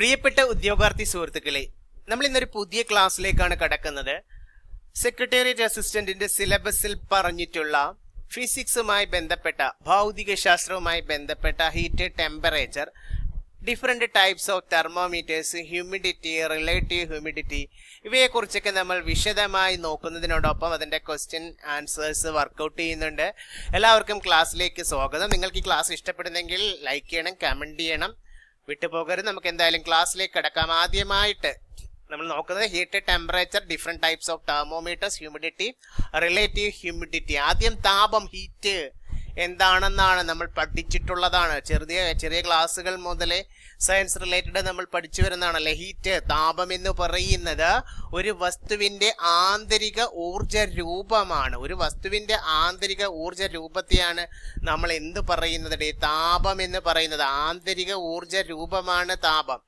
പ്രിയപ്പെട്ട ഉദ്യോഗാർത്ഥി സുഹൃത്തുക്കളെ നമ്മൾ ഇന്നൊരു പുതിയ ക്ലാസ്സിലേക്കാണ് കടക്കുന്നത്. സെക്രട്ടേറിയറ്റ് അസിസ്റ്റന്റിന്റെ സിലബസിൽ പറഞ്ഞിട്ടുള്ള ഫിസിക്സുമായി ബന്ധപ്പെട്ട ഭൗതിക ശാസ്ത്രവുമായി ബന്ധപ്പെട്ട heat temperature different types of thermometers humidity relative humidity ഇവയെക്കുറിച്ചൊക്കെ നമ്മൾ വിശദമായി നോക്കുന്നതിനോടൊപ്പം അതിന്റെ ക്വസ്റ്റ്യൻ ആൻസേഴ്സ് വർക്കൗട്ട് ചെയ്യുന്നുണ്ട്. എല്ലാവർക്കും ക്ലാസ്സിലേക്ക് സ്വാഗതം. നിങ്ങൾക്ക് ഈ ക്ലാസ് ഇഷ്ടപ്പെടുന്നെങ്കിൽ ലൈക്ക് ചെയ്യണം കമന്റ് ചെയ്യണം. വിട്ടുപോകരുത്. നമുക്ക് എന്തായാലും ക്ലാസ്സിലേക്ക് കിടക്കാം. ആദ്യമായിട്ട് നമ്മൾ നോക്കുന്നത് heat temperature different types of thermometers humidity relative humidity. ആദ്യം താപം ഹീറ്റ് എന്താണെന്നാണ് നമ്മൾ പഠിച്ചിട്ടുള്ളതാണ്. ചെറിയ ചെറിയ ക്ലാസ്സുകൾ മുതലേ സയൻസ് റിലേറ്റഡ് നമ്മൾ പഠിച്ചു വരുന്നതാണല്ലേ? ഹീറ്റ് താപം എന്ന് പറയുന്നത് ഒരു വസ്തുവിന്റെ ആന്തരിക ഊർജ രൂപമാണ്. ഒരു വസ്തുവിന്റെ ആന്തരിക ഊർജ രൂപത്തെയാണ് നമ്മൾ എന്ത് പറയുന്നത്? താപം എന്ന് പറയുന്നത്. ആന്തരിക ഊർജ രൂപമാണ് താപം.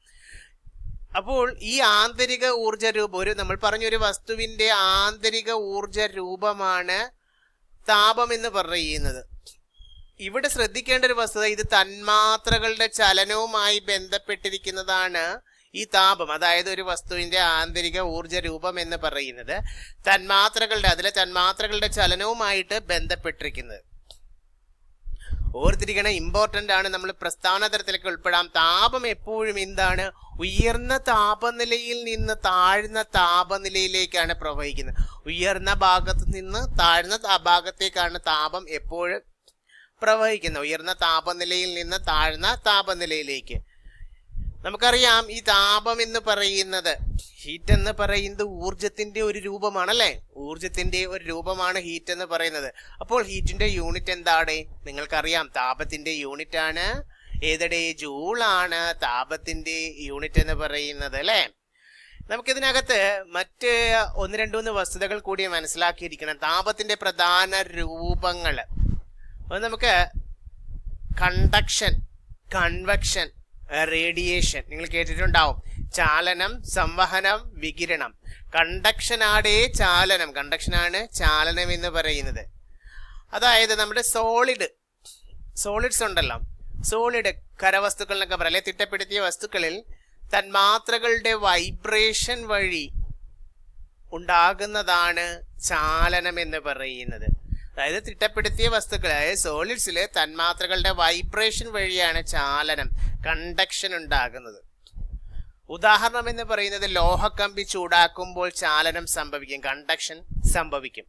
അപ്പോൾ ഈ ആന്തരിക ഊർജ രൂപം ഒരു നമ്മൾ പറഞ്ഞ ഒരു വസ്തുവിന്റെ ആന്തരിക ഊർജ രൂപമാണ് താപം എന്ന് പറയുന്നത്. ഇവിടെ ശ്രദ്ധിക്കേണ്ട ഒരു വസ്തുത ഇത് തന്മാത്രകളുടെ ചലനവുമായി ബന്ധപ്പെട്ടിരിക്കുന്നതാണ് ഈ താപം അതായത് ഒരു വസ്തുവിന്റെ ആന്തരിക ഊർജ രൂപം എന്ന് പറയുന്നത്. തന്മാത്രകളുടെ അതിലെ തന്മാത്രകളുടെ ചലനവുമായിട്ട് ബന്ധപ്പെട്ടിരിക്കുന്നത്. ഓർത്തിരിക്കണം ഇമ്പോർട്ടന്റ് ആണ് നമ്മൾ പ്രസ്ഥാനതരത്തിലേക്ക് ഉൾപ്പെടാം. താപം എപ്പോഴും എന്താണ്? ഉയർന്ന താപനിലയിൽ നിന്ന് താഴ്ന്ന താപനിലയിലേക്കാണ് പ്രവഹിക്കുന്നത്. ഉയർന്ന ഭാഗത്ത് നിന്ന് താഴ്ന്ന ഭാഗത്തേക്കാണ് താപം എപ്പോഴും പ്രവഹിക്കുന്നത് ഉയർന്ന താപനിലയിൽ നിന്ന് താഴ്ന്ന താപനിലയിലേക്ക്. നമുക്കറിയാം ഈ താപം എന്ന് പറയുന്നത് ഹീറ്റ് എന്ന് പറയുന്നത് ഊർജത്തിന്റെ ഒരു രൂപമാണല്ലേ? ഊർജത്തിന്റെ ഒരു രൂപമാണ് ഹീറ്റ് എന്ന് പറയുന്നത്. അപ്പോൾ ഹീറ്റിന്റെ യൂണിറ്റ് എന്താണ്? നിങ്ങൾക്കറിയാം താപത്തിന്റെ യൂണിറ്റ് ആണ്. ഏതടെ? ആണ് താപത്തിന്റെ യൂണിറ്റ് എന്ന് പറയുന്നത് അല്ലേ? നമുക്കിതിനകത്ത് മറ്റ് ഒന്ന് രണ്ടു മൂന്ന് വസ്തുതകൾ കൂടി മനസ്സിലാക്കിയിരിക്കണം. താപത്തിന്റെ പ്രധാന രൂപങ്ങൾ. അത് നമുക്ക് കണ്ടക്ഷൻ കൺവെക്ഷൻ റേഡിയേഷൻ നിങ്ങൾ കേട്ടിട്ടുണ്ടാവും. ചാലനം സംവഹനം വികിരണം. കണ്ടക്ഷനാടേ ചാലനം. കണ്ടക്ഷനാണ് ചാലനം എന്ന് പറയുന്നത്. അതായത് നമ്മുടെ സോളിഡ് സോളിഡ്സ് ഉണ്ടല്ലോ. സോളിഡ് കരവസ്തുക്കൾ എന്നൊക്കെ പറയാം അല്ലെ തിട്ടപ്പെടുത്തിയ വസ്തുക്കളിൽ തന്മാത്രകളുടെ വൈബ്രേഷൻ വഴി ഉണ്ടാകുന്നതാണ് ചാലനം എന്ന് പറയുന്നത്. അതായത് തിട്ടപ്പെടുത്തിയ വസ്തുക്കൾ അതായത് സോളിഡ്സിൽ തന്മാത്രകളുടെ വൈബ്രേഷൻ വഴിയാണ് ചാലനം കണ്ടക്ഷൻ ഉണ്ടാകുന്നത്. ഉദാഹരണം എന്ന് പറയുന്നത് ലോഹക്കമ്പി ചൂടാക്കുമ്പോൾ ചാലനം സംഭവിക്കും കണ്ടക്ഷൻ സംഭവിക്കും.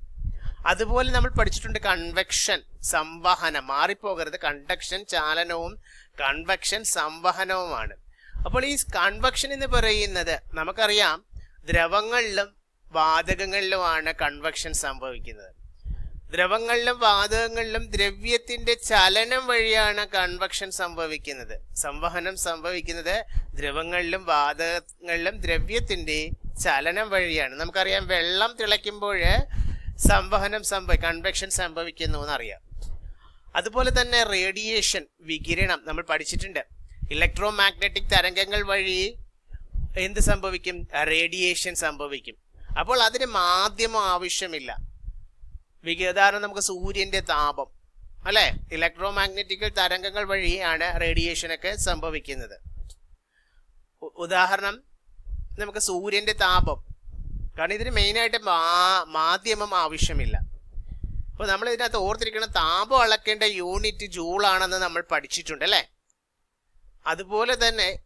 അതുപോലെ നമ്മൾ പഠിച്ചിട്ടുണ്ട് കൺവെക്ഷൻ സംവഹനം. മാറിപ്പോകരുത് കണ്ടക്ഷൻ ചാലനവും കൺവെക്ഷൻ സംവഹനവുമാണ്. അപ്പോൾ ഈ കൺവെക്ഷൻ എന്ന് പറയുന്നത് നമുക്കറിയാം ദ്രവങ്ങളിലും വാതകങ്ങളിലുമാണ് കൺവെക്ഷൻ സംഭവിക്കുന്നത്. ദ്രവങ്ങളിലും വാതകങ്ങളിലും ദ്രവ്യത്തിന്റെ ചലനം വഴിയാണ് കൺവെക്ഷൻ സംഭവിക്കുന്നത്. സംവഹനം സംഭവിക്കുന്നത് ദ്രവങ്ങളിലും വാതകങ്ങളിലും ദ്രവ്യത്തിന്റെ ചലനം വഴിയാണ്. നമുക്കറിയാം വെള്ളം തിളയ്ക്കുമ്പോൾ സംവഹനം സംഭവ കൺവെക്ഷൻ സംഭവിക്കുന്നു എന്നറിയാം അതുപോലെ തന്നെ റേഡിയേഷൻ വികിരണം നമ്മൾ പഠിച്ചിട്ടുണ്ട്. ഇലക്ട്രോ മാഗ്നറ്റിക് തരംഗങ്ങൾ വഴി എന്ത് സംഭവിക്കും? റേഡിയേഷൻ സംഭവിക്കും. അപ്പോൾ അതിന് മാധ്യമം ആവശ്യമില്ല. വിക- നമുക്ക് സൂര്യന്റെ താപം അല്ലെ? ഇലക്ട്രോ മാഗ്നറ്റിക്കൽ തരംഗങ്ങൾ വഴിയാണ് റേഡിയേഷൻ ഒക്കെ സംഭവിക്കുന്നത്. ഉദാഹരണം നമുക്ക് സൂര്യന്റെ താപം. കാരണം ഇതിന് മെയിനായിട്ട് മാ- മാധ്യമം ആവശ്യമില്ല. അപ്പോൾ നമ്മൾ ഇതിനകത്ത് ഓർത്തിരിക്കണം താപം അളക്കേണ്ട യൂണിറ്റ് ജൂളാണെന്ന് നമ്മൾ പഠിച്ചിട്ടുണ്ട് അല്ലേ? അതുപോലെ തന്നെ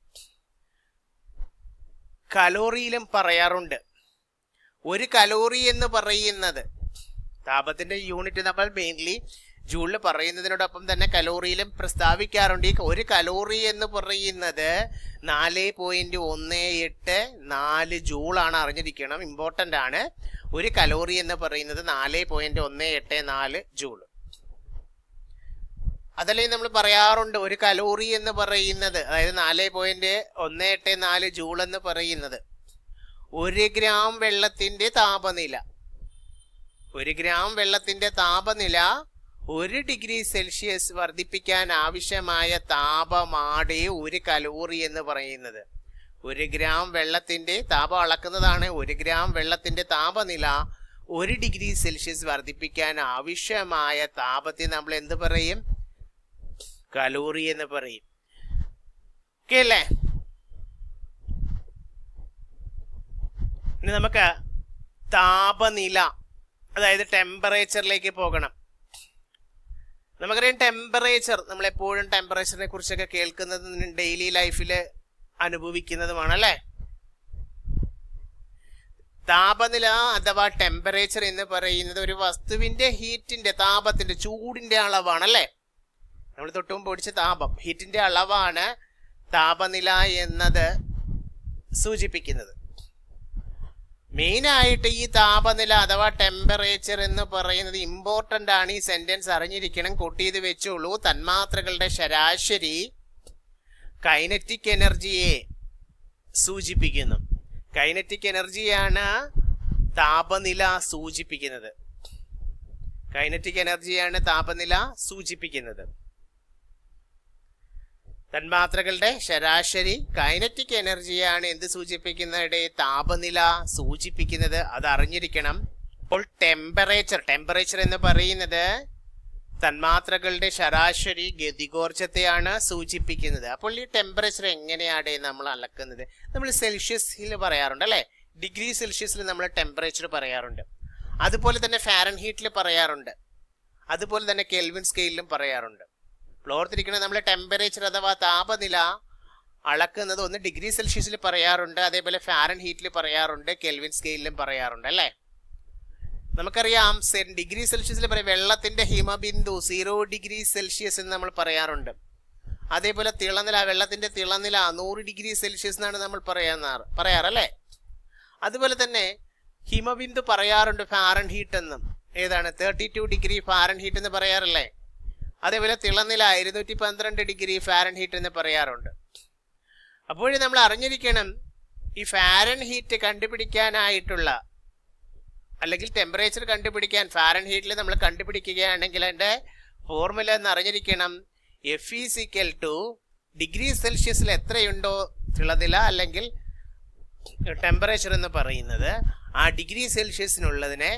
കലോറിയിലും പറയാറുണ്ട്. ഒരു കലോറി എന്ന് പറയുന്നത് താപത്തിന്റെ യൂണിറ്റ് നമ്മൾ മെയിൻലി ജൂളിൽ പറയുന്നതിനോടൊപ്പം തന്നെ കലോറിയിലും പ്രസ്താവിക്കാറുണ്ട്. ഈ ഒരു കലോറി എന്ന് പറയുന്നത് നാല് പോയിന്റ് ഒന്ന് എട്ട് നാല് ജൂളാണ് അറിഞ്ഞിരിക്കണം. ഇമ്പോർട്ടന്റ് ആണ്. ഒരു കലോറി എന്ന് പറയുന്നത് നാല് പോയിന്റ് ഒന്ന് എട്ട് നാല് ജൂൾ. അതല്ലേ നമ്മൾ പറയാറുണ്ട് ഒരു കലോറി എന്ന് പറയുന്നത് അതായത് നാല് പോയിന്റ് ഒന്ന് എട്ട് നാല് ജൂൾ എന്ന് പറയുന്നത് ഒരു ഗ്രാം വെള്ളത്തിന്റെ താപനില. ഒരു ഗ്രാം വെള്ളത്തിന്റെ താപനില ഒരു ഡിഗ്രി സെൽഷ്യസ് വർദ്ധിപ്പിക്കാൻ ആവശ്യമായ താപമാണ് ഒരു കലോറി എന്ന് പറയുന്നത്. ഒരു ഗ്രാം വെള്ളത്തിന്റെ താപം അളക്കുന്നതാണ് ഒരു ഗ്രാം വെള്ളത്തിന്റെ താപനില ഒരു ഡിഗ്രി സെൽഷ്യസ് വർദ്ധിപ്പിക്കാൻ ആവശ്യമായ താപത്തെ നമ്മൾ എന്ത് പറയും? കലോറി എന്ന് പറയും. ഓക്കെ അല്ലേ? ഇനി നമുക്ക് താപനില അതായത് ടെമ്പറേച്ചറിലേക്ക് പോകണം. നമുക്കറിയാം ടെമ്പറേച്ചർ നമ്മൾ എപ്പോഴും ടെമ്പറേച്ചറിനെ കുറിച്ചൊക്കെ കേൾക്കുന്നത് ഡെയിലി ലൈഫിൽ അനുഭവിക്കുന്നതുമാണ് അല്ലേ? താപനില അഥവാ ടെമ്പറേച്ചർ എന്ന് പറയുന്നത് ഒരു വസ്തുവിന്റെ ഹീറ്റിന്റെ താപത്തിന്റെ ചൂടിന്റെ അളവാണ് അല്ലേ? നമ്മൾ തൊട്ടും പൊടിച്ച താപം. ഹീറ്റിന്റെ അളവാണ് താപനില എന്നത് സൂചിപ്പിക്കുന്നത്. മെയിനായിട്ട് ഈ താപനില അഥവാ ടെമ്പറേച്ചർ എന്ന് പറയുന്നത് ഇമ്പോർട്ടന്റ് ആണ്. ഈ സെന്റൻസ് അറിഞ്ഞിരിക്കണം. കൂട്ടിയത് വെച്ചോളൂ. തന്മാത്രകളുടെ ശരാശരി കൈനറ്റിക് എനർജിയെ സൂചിപ്പിക്കുന്നു. കൈനറ്റിക് എനർജിയാണ് താപനില സൂചിപ്പിക്കുന്നത്. കൈനറ്റിക് എനർജിയാണ് താപനില സൂചിപ്പിക്കുന്നത്. തന്മാത്രകളുടെ ശരാശരി കൈനറ്റിക് എനർജിയാണ് എന്ത് സൂചിപ്പിക്കുന്നത് താപനില സൂചിപ്പിക്കുന്നത്? അത് അറിഞ്ഞിരിക്കണം. അപ്പോൾ ടെമ്പറേച്ചർ ടെമ്പറേച്ചർ എന്ന് പറയുന്നത് തന്മാത്രകളുടെ ശരാശരി ഗതികോർജത്തെയാണ് സൂചിപ്പിക്കുന്നത്. അപ്പോൾ ഈ ടെമ്പറേച്ചർ എങ്ങനെയാണ് നമ്മൾ അളക്കുന്നത്? നമ്മൾ സെൽഷ്യസിൽ പറയാറുണ്ട് അല്ലേ? ഡിഗ്രി സെൽഷ്യസിൽ നമ്മൾ ടെമ്പറേച്ചർ പറയാറുണ്ട്. അതുപോലെ തന്നെ ഫാരൻ ഹീറ്റിൽ പറയാറുണ്ട്. അതുപോലെ തന്നെ കെൽവിൻ സ്കെയിലും പറയാറുണ്ട്. ഓർത്തിരിക്കുന്നത് നമ്മൾ ടെമ്പറേച്ചർ അഥവാ താപനില അളക്കുന്നത് ഒന്ന് ഡിഗ്രി സെൽഷ്യസിൽ പറയാറുണ്ട് അതേപോലെ ഫാരൻ ഹീറ്റിൽ പറയാറുണ്ട് കെൽവിൻ സ്കെയിലിലും പറയാറുണ്ട് അല്ലേ? നമുക്കറിയാം ഡിഗ്രി സെൽഷ്യസിൽ പറയും വെള്ളത്തിന്റെ ഹിമബിന്ദു സീറോ ഡിഗ്രി സെൽഷ്യസ് എന്ന് നമ്മൾ പറയാറുണ്ട്. അതേപോലെ തിളനില വെള്ളത്തിന്റെ തിളനില നൂറ് ഡിഗ്രി സെൽഷ്യസ് എന്നാണ് നമ്മൾ പറയാറ് പറയാറല്ലേ? അതുപോലെ തന്നെ ഹിമബിന്ദു പറയാറുണ്ട് ഫാരൻ ഹീറ്റ് എന്നും. ഏതാണ്? Thirty two degree Fahrenheit എന്ന് പറയാറില്ലേ? അതേപോലെ തിളനില ഇരുന്നൂറ്റി പന്ത്രണ്ട് ഡിഗ്രി ഫാരൻ ഹീറ്റ് എന്ന് പറയാറുണ്ട്. അപ്പോഴും നമ്മൾ അറിഞ്ഞിരിക്കണം ഈ ഫാരൻ ഹീറ്റ് കണ്ടുപിടിക്കാനായിട്ടുള്ള അല്ലെങ്കിൽ ടെമ്പറേച്ചർ കണ്ടുപിടിക്കാൻ ഫാരൻ ഹീറ്റിൽ നമ്മൾ കണ്ടുപിടിക്കുകയാണെങ്കിൽ അതിന്റെ ഫോർമുല എന്ന് അറിഞ്ഞിരിക്കണം എഫ് ഇ സിക്കൽ ടു ഡിഗ്രി സെൽഷ്യസിൽ എത്രയുണ്ടോ തിളനില അല്ലെങ്കിൽ ടെമ്പറേച്ചർ എന്ന് പറയുന്നത് ആ ഡിഗ്രി സെൽഷ്യസിനുള്ളതിനെ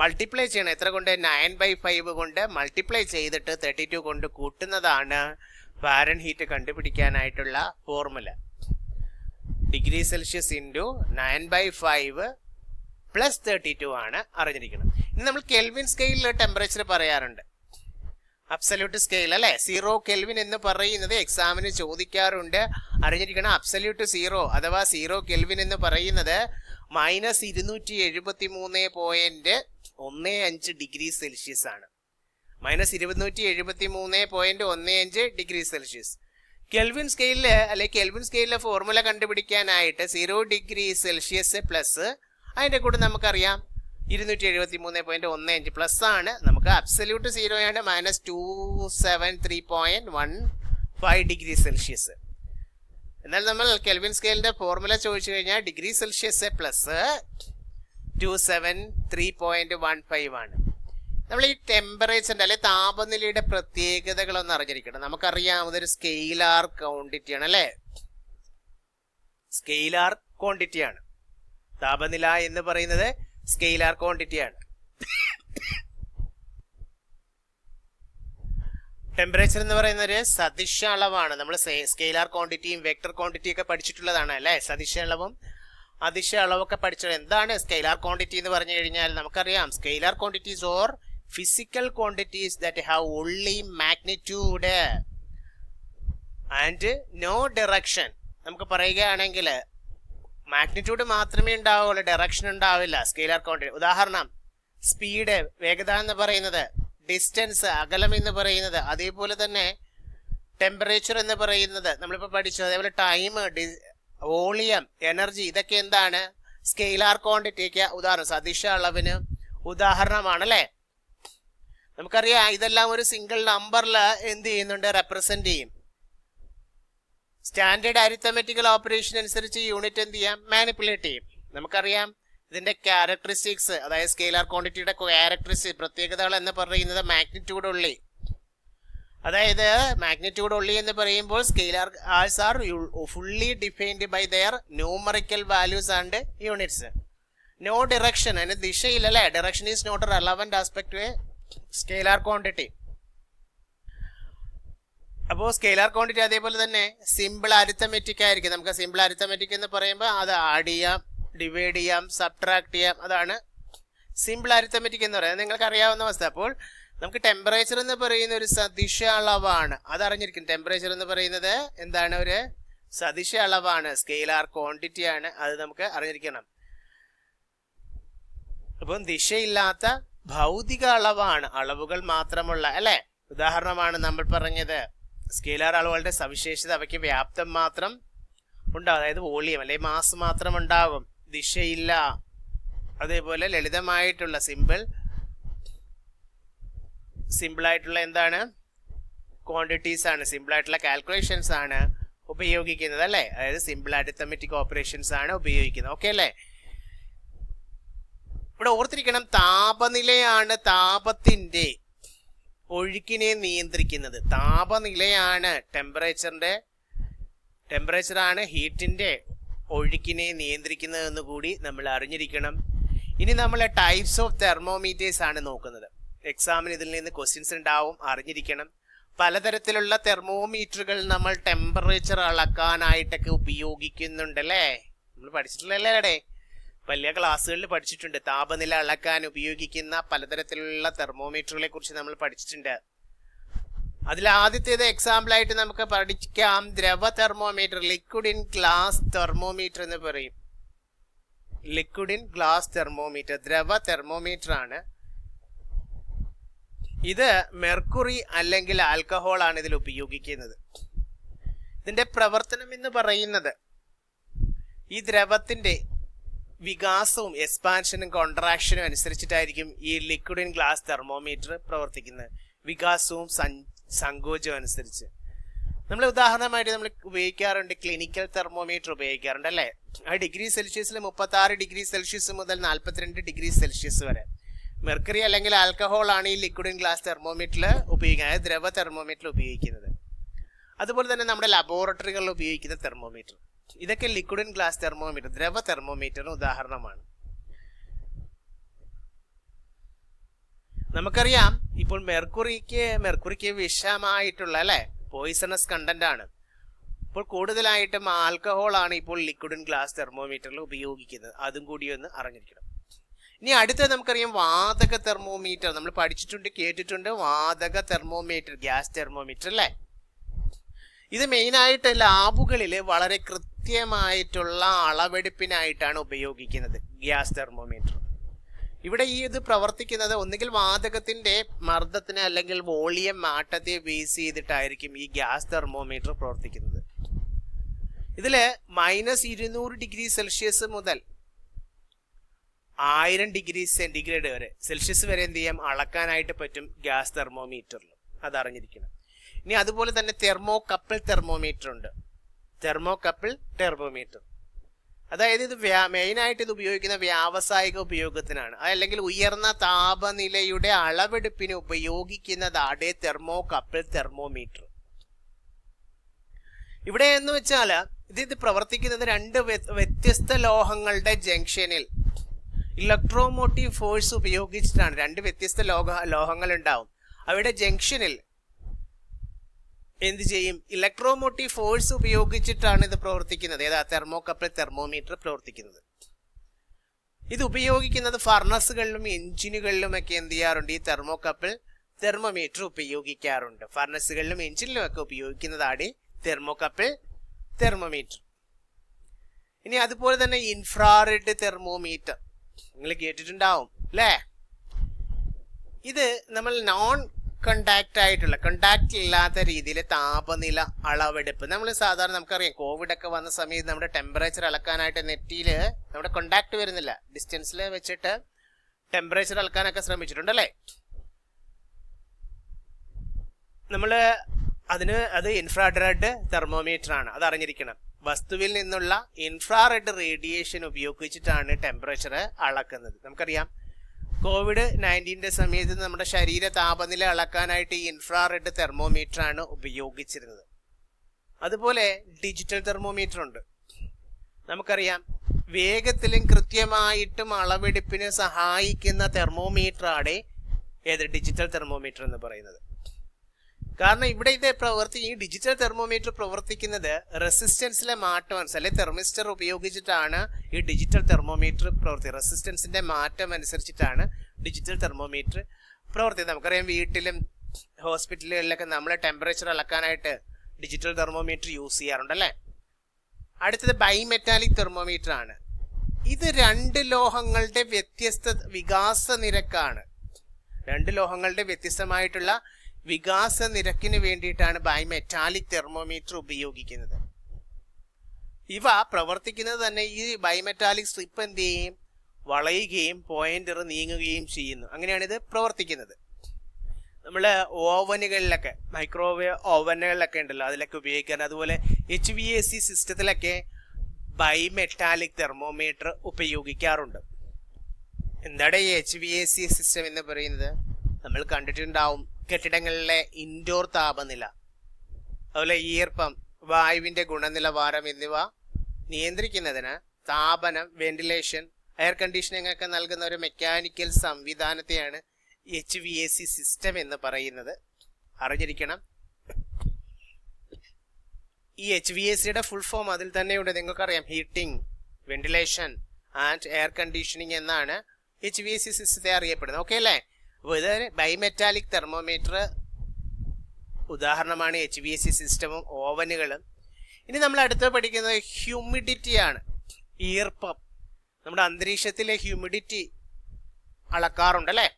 മൾട്ടിപ്ലൈ ചെയ്യണം. എത്ര കൊണ്ട്? നയൻ ബൈ ഫൈവ് കൊണ്ട് മൾട്ടിപ്ലൈ ചെയ്തിട്ട് തേർട്ടി ടു കൊണ്ട് കൂട്ടുന്നതാണ് Fahrenheit കണ്ടുപിടിക്കാനായിട്ടുള്ള formula degree Celsius into nine by five plus thirty two ആണ് അറിഞ്ഞിരിക്കുന്നത് ഇനി നമ്മൾ കെൽവിൻ സ്കെയിലിൽ ടെമ്പറേച്ചർ പറയാറുണ്ട്. അബ്സല്യൂട്ട് സ്കെയിൽ അല്ലെ? സീറോ കെൽവിൻ എന്ന് പറയുന്നത് എക്സാമിന് ചോദിക്കാറുണ്ട്. അറിഞ്ഞിരിക്കണം അബ്സല്യൂട്ട് സീറോ അഥവാ സീറോ കെൽവിൻ എന്ന് പറയുന്നത് മൈനസ് ഇരുന്നൂറ്റി എഴുപത്തി മൂന്ന് പോയിന്റ് ഒന്ന് അഞ്ച് ഡിഗ്രി സെൽഷ്യസ് ആണ്. മൈനസ് ഇരുന്നൂറ്റി എഴുപത്തി മൂന്ന് പോയിന്റ് ഒന്ന് അഞ്ച് ഡിഗ്രി സെൽഷ്യസ്. കെൽവിൻ സ്കെയിലിൽ അല്ലെ കെൽവിൻ സ്കെയിലിലെ ഫോർമുല കണ്ടുപിടിക്കാനായിട്ട് സീറോ ഡിഗ്രി സെൽഷ്യസ് പ്ലസ് അതിന്റെ കൂടെ നമുക്കറിയാം. ഇരുന്നൂറ്റി എഴുപത്തി മൂന്ന് പോയിന്റ് ഒന്ന് അഞ്ച് പ്ലസ് ആണ്. നമുക്ക് അബ്സല്യൂട്ട് സീറോ ആണ്. Minus two seven three point one five degree Celsius. എന്നാൽ നമ്മൾ കെൽവിൻ സ്കെയിലിന്റെ ഫോർമുല ചോദിച്ചു കഴിഞ്ഞാൽ degree Celsius plus two seven three point one five ആണ്. നമ്മൾ ഈ ടെമ്പറേച്ചറിന്റെ അല്ലെ താപനിലയുടെ പ്രത്യേകതകളൊന്നും അറിഞ്ഞിരിക്കണം. നമുക്കറിയാം ഇതൊരു സ്കെയിലാർ ക്വാണ്ടിറ്റി ആണ് അല്ലെ? സ്കെയിലാർ ക്വാണ്ടിറ്റി ആണ്. താപനില എന്ന് പറയുന്നത് സ്കെയിലാർ ക്വാണ്ടിറ്റി ആണ്. ടെമ്പറേച്ചർ എന്ന് പറയുന്ന ഒരു സദിശ അളവാണ്. നമ്മൾ സ്കെയിലാർ ക്വാണ്ടിറ്റിയും വെക്ടർ ക്വാണ്ടിറ്റിയും ഒക്കെ പഠിച്ചിട്ടുള്ളതാണ് അല്ലേ? സദിശ അളവും അതിശ അളവൊക്കെ പഠിച്ചത് എന്താണ് സ്കെയിലാർ ക്വാണ്ടിറ്റി എന്ന് പറഞ്ഞു കഴിഞ്ഞാൽ നമുക്കറിയാം. Scalar quantities or physical quantities that have only magnitude and no direction നമുക്ക് പറയുകയാണെങ്കിൽ മാഗ്നിറ്റ്യൂഡ് മാത്രമേ ഉണ്ടാവുള്ളൂ ഡയറക്ഷൻ ഉണ്ടാവില്ല സ്കെയിലാർ ക്വാണ്ടിറ്റി ഉദാഹരണം സ്പീഡ് വേഗത എന്ന് പറയുന്നത് ഡിസ്റ്റൻസ് അകലം എന്ന് പറയുന്നത് അതേപോലെ തന്നെ ടെമ്പറേച്ചർ എന്ന് പറയുന്നത്. നമ്മളിപ്പോൾ പഠിച്ചു അതേപോലെ ടൈം വോളിയം എനർജി ഇതൊക്കെ എന്താണ്? സ്കെയിലാർ ക്വാണ്ടിറ്റിക്ക് ഉദാഹരണം. സദിശ അളവിന് ഉദാഹരണമാണ് അല്ലേ നമുക്കറിയാം ഇതെല്ലാം ഒരു സിംഗിൾ നമ്പറിൽ എന്ത് ചെയ്യുന്നുണ്ട്? റെപ്രസെന്റ് ചെയ്യും. സ്റ്റാൻഡേർഡ് അരിത്തമെറ്റിക്കൽ ഓപ്പറേഷൻ അനുസരിച്ച് യൂണിറ്റ് എന്ത് ചെയ്യാം? മാനിപ്പുലേറ്റ് ചെയ്യും. നമുക്കറിയാം ഇതിന്റെ ക്യാരക്ടറിസ്റ്റിക്സ് അതായത് സ്കെയിലാർ ക്വാണ്ടിറ്റിയുടെ ക്യാരക്ടറിസ്റ്റിക് പ്രത്യേകതകൾ എന്ന് പറയുന്നത് മാഗ്നിറ്റ്യൂഡ് ഉള്ളി. അതായത് മാഗ്നിറ്റ്യൂഡ് ഉള്ളി എന്ന് പറയുമ്പോൾ scalars are fully defined by their numerical values and units no direction അതിന് ദിശയില്ലല്ലേ direction is not relevant aspect scalar quantity അപ്പോൾ സ്കെയിലാർ ക്വാണ്ടിറ്റി അതേപോലെ തന്നെ സിമ്പിൾ അരിത്തമെറ്റിക് ആയിരിക്കും. നമുക്ക് സിമ്പിൾ അരിത്തമെറ്റിക് എന്ന് പറയുമ്പോൾ അത് ആഡ് ചെയ്യാം ഡിവൈഡ് ചെയ്യാം സബ്ട്രാക്ട് ചെയ്യാം. അതാണ് സിമ്പിൾ അരിത്തമെറ്റിക് എന്ന് പറയുന്നത്. നിങ്ങൾക്ക് അറിയാവുന്ന അവസ്ഥ. അപ്പോൾ നമുക്ക് ടെമ്പറേച്ചർ എന്ന് പറയുന്ന ഒരു സദിശ അളവാണ്. അതറിഞ്ഞിരിക്കും. ടെമ്പറേച്ചർ എന്ന് പറയുന്നത് എന്താണ് ഒരു സദിശ അളവാണ്. സ്കെയിലാർ ക്വാണ്ടിറ്റി ആണ്. അത് നമുക്ക് അറിഞ്ഞിരിക്കണം. അപ്പം ദിശയില്ലാത്ത ഭൗതിക അളവാണ്. അളവുകൾ മാത്രമുള്ള അല്ലെ? ഉദാഹരണമാണ് നമ്മൾ പറഞ്ഞത്. സ്കെയിലാർ അളവുകളുടെ സവിശേഷത അവയ്ക്ക് വ്യാപ്തം മാത്രം ഉണ്ടാകും അതായത് വോളിയം അല്ലെ മാസ് മാത്രം ഉണ്ടാകും ദിശയില്ല. അതേപോലെ ലളിതമായിട്ടുള്ള സിമ്പിൾ സിമ്പിൾ ആയിട്ടുള്ള എന്താണ്? ക്വാണ്ടിറ്റീസ് ആണ്. സിമ്പിൾ ആയിട്ടുള്ള കാൽക്കുലേഷൻസ് ആണ് ഉപയോഗിക്കുന്നത് അല്ലേ? അതായത് സിമ്പിൾ അരിത്തമെറ്റിക് ഓപ്പറേഷൻസ് ആണ് ഉപയോഗിക്കുന്നത്. ഓക്കെ അല്ലേ? ഇവിടെ ഓർത്തിരിക്കണം താപനിലയാണ് താപത്തിന്റെ ഒഴുക്കിനെ നിയന്ത്രിക്കുന്നത്. താപനിലയാണ് ടെമ്പറേച്ചറിന്റെ ടെമ്പറേച്ചറാണ് ഹീറ്റിന്റെ ഒഴുക്കിനെ നിയന്ത്രിക്കുന്നതെന്ന് കൂടി നമ്മൾ അറിഞ്ഞിരിക്കണം. ഇനി നമ്മൾ ടൈപ്സ് ഓഫ് തെർമോമീറ്റേഴ്സ് ആണ് നോക്കുന്നത്. എക്സാമിന് ഇതിൽ നിന്ന് ക്വസ്റ്റ്യൻസ് ഉണ്ടാവും അറിഞ്ഞിരിക്കണം. പലതരത്തിലുള്ള തെർമോമീറ്ററുകൾ നമ്മൾ ടെമ്പറേച്ചർ അളക്കാനായിട്ടൊക്കെ ഉപയോഗിക്കുന്നുണ്ട് അല്ലേ നമ്മൾ പഠിച്ചിട്ടില്ലല്ലേ വലിയ ക്ലാസ്സുകളിൽ പഠിച്ചിട്ടുണ്ട്. താപനില അളക്കാൻ ഉപയോഗിക്കുന്ന പലതരത്തിലുള്ള തെർമോമീറ്ററുകളെ കുറിച്ച് നമ്മൾ പഠിച്ചിട്ടുണ്ട്. അതിൽ ആദ്യത്തേത് എക്സാമ്പിൾ ആയിട്ട് നമുക്ക് പഠിക്കാം. ദ്രവ thermometer liquid in glass thermometer എന്ന് പറയും. ലിക്വിഡ് ഇൻ ഗ്ലാസ് തെർമോമീറ്റർ ദ്രവ തെർമോമീറ്റർ ആണ്. ഇത് മെർക്കുറി അല്ലെങ്കിൽ ആൽക്കഹോൾ ആണ് ഇതിൽ ഉപയോഗിക്കുന്നത്. ഇതിന്റെ പ്രവർത്തനം എന്ന് പറയുന്നത് ഈ ദ്രവത്തിന്റെ വികാസവും എക്സ്പാൻഷനും കോൺട്രാക്ഷനും അനുസരിച്ചിട്ടായിരിക്കും ഈ ലിക്വിഡ് ഇൻ ഗ്ലാസ് തെർമോമീറ്റർ പ്രവർത്തിക്കുന്നത്. വികാസവും സങ്കോചവും അനുസരിച്ച്. നമ്മൾ ഉദാഹരണമായിട്ട് നമ്മൾ ഉപയോഗിക്കാറുണ്ട് ക്ലിനിക്കൽ തെർമോമീറ്റർ ഉപയോഗിക്കാറുണ്ട് അല്ലേ? ആ ഡിഗ്രി സെൽഷ്യസിൽ മുപ്പത്തി ഡിഗ്രി സെൽഷ്യസ് മുതൽ നാൽപ്പത്തിരണ്ട് ഡിഗ്രി സെൽഷ്യസ് വരെ. മെർക്കറി അല്ലെങ്കിൽ ആൽക്കഹോൾ ആണ് ഈ ലിക്വിഡ് ഇൻ ഗ്ലാസ് തെർമോമീറ്ററിൽ ഉപയോഗിക്കുന്നത് അതായത് ദ്രവ തെർമോമീറ്ററിൽ ഉപയോഗിക്കുന്നത്. അതുപോലെ തന്നെ നമ്മുടെ ലബോറട്ടറികളിൽ ഉപയോഗിക്കുന്ന തെർമോമീറ്റർ. ഇതൊക്കെ ലിക്വിഡ് ഇൻ ഗ്ലാസ് തെർമോമീറ്റർ ദ്രവ തെർമോമീറ്ററിന് ഉദാഹരണമാണ്. നമുക്കറിയാം ഇപ്പോൾ മെർക്കുറിക്ക് മെർക്കുറിക്ക് വിഷമായിട്ടുള്ള അല്ലെ? പോയിസണസ് കണ്ടന്റ് ആണ്. ഇപ്പോൾ കൂടുതലായിട്ടും ആൽക്കഹോൾ ആണ് ഇപ്പോൾ ലിക്വിഡ് ഇൻ ഗ്ലാസ് തെർമോമീറ്ററിൽ ഉപയോഗിക്കുന്നത്. അതും കൂടി ഒന്ന് അറിഞ്ഞിരിക്കണം. ഇനി അടുത്ത നമുക്കറിയാം വാതക തെർമോമീറ്റർ നമ്മൾ പഠിച്ചിട്ടുണ്ട് കേട്ടിട്ടുണ്ട് വാതക തെർമോമീറ്റർ ഗ്യാസ് തെർമോമീറ്റർ അല്ലേ? ഇത് മെയിനായിട്ട് ലാബുകളിൽ വളരെ കൃത്യമായിട്ടുള്ള അളവെടുപ്പിനായിട്ടാണ് ഉപയോഗിക്കുന്നത് ഗ്യാസ് തെർമോമീറ്റർ. ഇവിടെ ഈ ഇത് പ്രവർത്തിക്കുന്നത് ഒന്നുകിൽ വാതകത്തിന്റെ മർദ്ദത്തിന് അല്ലെങ്കിൽ വോളിയം മാറ്റത്തെ ബേസ് ചെയ്തിട്ടായിരിക്കും ഈ ഗ്യാസ് തെർമോമീറ്റർ പ്രവർത്തിക്കുന്നത്. ഇതിൽ മൈനസ് ഇരുന്നൂറ് ഡിഗ്രി സെൽഷ്യസ് മുതൽ ആയിരം ഡിഗ്രി സെന്റിഗ്രേഡ് വരെ സെൽഷ്യസ് വരെ എന്ത് ചെയ്യാം? അളക്കാനായിട്ട് പറ്റും ഗ്യാസ് തെർമോമീറ്ററിൽ അത് അറിഞ്ഞിരിക്കണം ഇനി അതുപോലെ തന്നെ തെർമോ കപ്പിൾ തെർമോമീറ്റർ ഉണ്ട് തെർമോ കപ്പിൾ തെർമോമീറ്റർ അതായത് ഇത് മെയിനായിട്ട് ഇത് ഉപയോഗിക്കുന്ന വ്യാവസായിക ഉപയോഗത്തിനാണ്. അല്ലെങ്കിൽ ഉയർന്ന താപനിലയുടെ അളവെടുപ്പിന് ഉപയോഗിക്കുന്നതാണ് തെർമോ കപ്പിൾ തെർമോമീറ്റർ. ഇവിടെ എന്ന് വെച്ചാൽ ഇത് ഇത് പ്രവർത്തിക്കുന്നത് രണ്ട് വ്യത്യസ്ത ലോഹങ്ങളുടെ ജംഗ്ഷനിൽ. ഇലക്ട്രോമോട്ടീവ് ഫോഴ്സ് ഉപയോഗിച്ചിട്ടാണ് രണ്ട് വ്യത്യസ്ത ലോഹ ലോഹങ്ങൾ ഉണ്ടാവും അവിടെ ജംഗ്ഷനിൽ എന്ത് ചെയ്യും? ഇലക്ട്രോമോട്ടീവ് ഫോഴ്സ് ഉപയോഗിച്ചിട്ടാണ് ഇത് പ്രവർത്തിക്കുന്നത്. ഏതാ? തെർമോകപ്പിൾ തെർമോമീറ്റർ പ്രവർത്തിക്കുന്നത്. ഇത് ഉപയോഗിക്കുന്നത് ഫർണസുകളിലും എഞ്ചിനുകളിലും ഒക്കെ എന്ത് ചെയ്യാറുണ്ട്? ഈ തെർമോകപ്പിൾ തെർമോമീറ്റർ ഉപയോഗിക്കാറുണ്ട്. ഫർണസുകളിലും എഞ്ചിനിലും ഒക്കെ ഉപയോഗിക്കുന്നതാണ് തെർമോ തെർമോകപ്പിൾ തെർമോമീറ്റർ ഇനി അതുപോലെ തന്നെ ഇൻഫ്രാറെഡ് തെർമോമീറ്റർ നിങ്ങൾ കേട്ടിട്ടുണ്ടാവും അല്ലേ? ഇത് നമ്മൾ നോൺ കണ്ടാക്ട് ആയിട്ടുള്ള കണ്ടാക്ട് ഇല്ലാത്ത രീതിയിൽ താപനില അളവെടുപ്പ്. നമ്മൾ സാധാരണ നമുക്കറിയാം കോവിഡ് ഒക്കെ വന്ന സമയത്ത് നമ്മുടെ ടെമ്പറേച്ചർ അളക്കാനായിട്ട് നെറ്റിയിൽ നമ്മുടെ കോണ്ടാക്ട് വരുന്നില്ല. ഡിസ്റ്റൻസിൽ വെച്ചിട്ട് ടെമ്പറേച്ചർ അളക്കാനൊക്കെ ശ്രമിച്ചിട്ടുണ്ടല്ലേ നമ്മൾ അതിന് അത് ഇൻഫ്രാഡ്രഡ് തെർമോമീറ്റർ ആണ് അത് അറിഞ്ഞിരിക്കണം വസ്തുവിൽ നിന്നുള്ള ഇൻഫ്രാറെഡ് റേഡിയേഷൻ ഉപയോഗിച്ചിട്ടാണ് ടെമ്പറേച്ചർ അളക്കുന്നത്. നമുക്കറിയാം കോവിഡ് നയന്റീന്റെ സമയത്ത് നമ്മുടെ ശരീര താപനില അളക്കാനായിട്ട് ഈ ഇൻഫ്രാറെഡ് തെർമോമീറ്റർ ആണ് ഉപയോഗിച്ചിരുന്നത്. അതുപോലെ ഡിജിറ്റൽ തെർമോമീറ്റർ ഉണ്ട്. നമുക്കറിയാം വേഗത്തിലും കൃത്യമായിട്ടും അളവെടുപ്പിന് സഹായിക്കുന്ന തെർമോമീറ്ററാണ് ഏത്? ഡിജിറ്റൽ തെർമോമീറ്റർ എന്ന് പറയുന്നത്. കാരണം ഇവിടെ ഇത് പ്രവർത്തി ഈ ഡിജിറ്റൽ തെർമോമീറ്റർ പ്രവർത്തിക്കുന്നത് റെസിസ്റ്റൻസിലെ മാറ്റം അനുസരിച്ച് തെർമിസ്റ്റർ ഉപയോഗിച്ചിട്ടാണ് ഈ ഡിജിറ്റൽ തെർമോമീറ്റർ പ്രവർത്തി റെസിസ്റ്റൻസിന്റെ മാറ്റം അനുസരിച്ചിട്ടാണ് ഡിജിറ്റൽ തെർമോമീറ്റർ പ്രവർത്തി നമുക്കറിയാം വീട്ടിലും ഹോസ്പിറ്റലുകളിലൊക്കെ നമ്മൾ ടെമ്പറേച്ചർ അളക്കാനായിട്ട് ഡിജിറ്റൽ തെർമോമീറ്റർ യൂസ് ചെയ്യാറുണ്ട് അല്ലേ? അടുത്തത് ബൈമെറ്റാലിക് തെർമോമീറ്റർ ആണ്. ഇത് രണ്ട് ലോഹങ്ങളുടെ വ്യത്യസ്ത വികാസ നിരക്കാണ്. രണ്ട് ലോഹങ്ങളുടെ വ്യത്യസ്തമായിട്ടുള്ള വികാസ നിരക്കിന് വേണ്ടിയിട്ടാണ് ബൈമെറ്റാലിക് തെർമോമീറ്റർ ഉപയോഗിക്കുന്നത്. ഇവ പ്രവർത്തിക്കുന്നത് തന്നെ ഈ ബൈമെറ്റാലിക് സ്ട്രിപ്പ് എന്ത് ചെയ്യും? വളയുകയും പോയിന്റർ നീങ്ങുകയും ചെയ്യുന്നു. അങ്ങനെയാണ് ഇത് പ്രവർത്തിക്കുന്നത്. നമ്മൾ ഓവനുകളിലൊക്കെ മൈക്രോവേവ് ഓവനുകളിലൊക്കെ ഉണ്ടല്ലോ അതിലൊക്കെ ഉപയോഗിക്കാൻ അതുപോലെ എച്ച് വി എ സി സിസ്റ്റത്തിലൊക്കെ ബൈമെറ്റാലിക് തെർമോമീറ്റർ ഉപയോഗിക്കാറുണ്ട്. എന്താണ് ഈ H V A C system എന്ന് പറയുന്നത്? നമ്മൾ കണ്ടിട്ടുണ്ടാവും. കെട്ടിടങ്ങളിലെ ഇൻഡോർ താപനില അതുപോലെ ഈർപ്പം വായുവിന്റെ ഗുണനിലവാരം എന്നിവ നിയന്ത്രിക്കുന്നതിന് താപനം വെന്റിലേഷൻ എയർ കണ്ടീഷനിങ് ഒക്കെ നൽകുന്ന ഒരു mechanical സംവിധാനത്തെയാണ് H V A C system എന്ന് പറയുന്നത്. അറിഞ്ഞിരിക്കണം. ഈ എച്ച് വി എ സിയുടെ ഫുൾ ഫോം അതിൽ തന്നെയുണ്ട്. നിങ്ങൾക്കറിയാം heating ventilation and air conditioning എന്നാണ് എച്ച് വി എ സി സിസ്റ്റത്തെ അറിയപ്പെടുന്നത്. ഓക്കെ അല്ലേ? അപ്പോൾ ഇതൊരു ബൈമെറ്റാലിക് തെർമോമീറ്റർ ഉദാഹരണമാണ് എച്ച് വി എസ് സി സിസ്റ്റമും ഓവനുകളും. ഇനി നമ്മൾ അടുത്ത് പഠിക്കുന്നത് ഹ്യൂമിഡിറ്റി ആണ്. ഈർപ്പം. നമ്മുടെ അന്തരീക്ഷത്തിലെ ഹ്യൂമിഡിറ്റി അളക്കാറുണ്ട് അല്ലേ?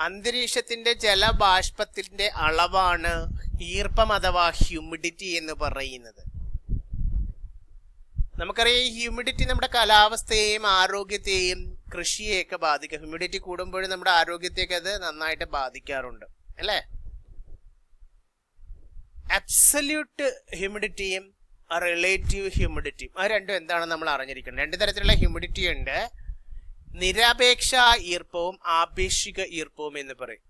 അന്തരീക്ഷത്തിന്റെ ജലബാഷ്പത്തിന്റെ അളവാണ് ഈർപ്പം അഥവാ ഹ്യൂമിഡിറ്റി എന്ന് പറയുന്നത്. നമുക്കറിയാം ഈ ഹ്യൂമിഡിറ്റി നമ്മുടെ കാലാവസ്ഥയെയും ആരോഗ്യത്തെയും കൃഷിയെയൊക്കെ ബാധിക്കും. ഹ്യൂമിഡിറ്റി കൂടുമ്പോഴും നമ്മുടെ ആരോഗ്യത്തെയൊക്കെ അത് നന്നായിട്ട് ബാധിക്കാറുണ്ട്. അല്ലേ? അബ്സല്യൂട്ട് ഹ്യൂമിഡിറ്റിയും റിലേറ്റീവ് ഹ്യൂമിഡിറ്റിയും ആ രണ്ടും എന്താണെന്ന് നമ്മൾ അറിഞ്ഞിരിക്കണം രണ്ട് തരത്തിലുള്ള ഹ്യൂമിഡിറ്റി ഉണ്ട്. നിരപേക്ഷ ഈർപ്പവും ആപേക്ഷിക ഈർപ്പവും എന്ന് പറയും.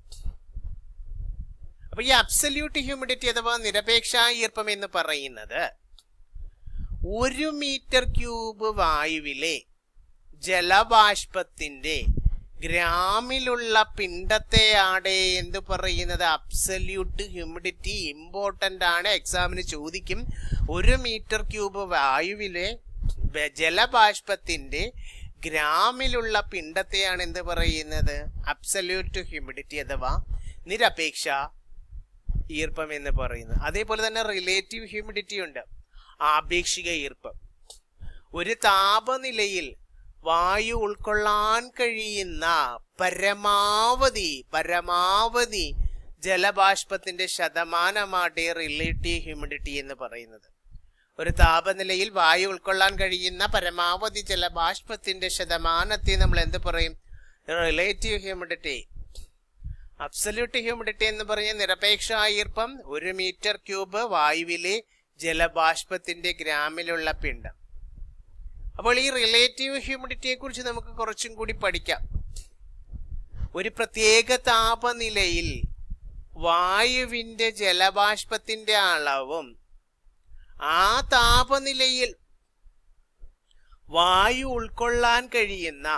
അപ്പൊ ഈ അബ്സല്യൂട്ട് ഹ്യൂമിഡിറ്റി അഥവാ നിരപേക്ഷ ഈർപ്പം എന്ന് പറയുന്നത് ഒരു മീറ്റർ ക്യൂബ് വായുവിലെ ജലബാഷ്പത്തിന്റെ ഗ്രാമിലുള്ള പിണ്ടത്തെയാടെ എന്ന് പറയുന്നത്? അബ്സല്യൂട്ട് ഹ്യൂമിഡിറ്റി ഇമ്പോർട്ടന്റ് ആണ്. എക്സാമിന് ചോദിക്കും. ഒരു മീറ്റർ ക്യൂബ് വായുവിലെ ജലബാഷ്പത്തിന്റെ ഗ്രാമിലുള്ള പിണ്ടത്തെയാണ് എന്ത് പറയുന്നത്? അബ്സല്യൂട്ട് ഹ്യൂമിഡിറ്റി അഥവാ നിരപേക്ഷ ഈർപ്പം എന്ന് പറയുന്നത്. അതേപോലെ തന്നെ റിലേറ്റീവ് ഹ്യൂമിഡിറ്റി ഉണ്ട്. ആപേക്ഷിക ഈർപ്പം. ഒരു താപനിലയിൽ വായു ഉൾക്കൊള്ളാൻ കഴിയുന്ന പരമാവധി പരമാവധി ജലബാഷ്പത്തിന്റെ ശതമാനമാണ് റിലേറ്റീവ് ഹ്യൂമിഡിറ്റി എന്ന് പറയുന്നത്. ഒരു താപനിലയിൽ വായു ഉൾക്കൊള്ളാൻ കഴിയുന്ന പരമാവധി ജലബാഷ്പത്തിന്റെ ശതമാനത്തെ നമ്മൾ എന്ത് പറയും? Relative humidity. അബ്സല്യൂട്ട് ഹ്യൂമിഡിറ്റി എന്ന് പറഞ്ഞ നിരപേക്ഷ ഈർപ്പം ഒരു മീറ്റർ ക്യൂബ് വായുവിലെ ജലബാഷ്പത്തിന്റെ ഗ്രാമിലുള്ള പിണ്ഡം. അപ്പോൾ ഈ റിലേറ്റീവ് ഹ്യൂമിഡിറ്റിയെ കുറിച്ച് നമുക്ക് കുറച്ചും കൂടി പഠിക്കാം. ഒരു പ്രത്യേക താപനിലയിൽ വായുവിന്റെ ജലബാഷ്പത്തിന്റെ അളവും ആ താപനിലയിൽ വായു ഉൾക്കൊള്ളാൻ കഴിയുന്ന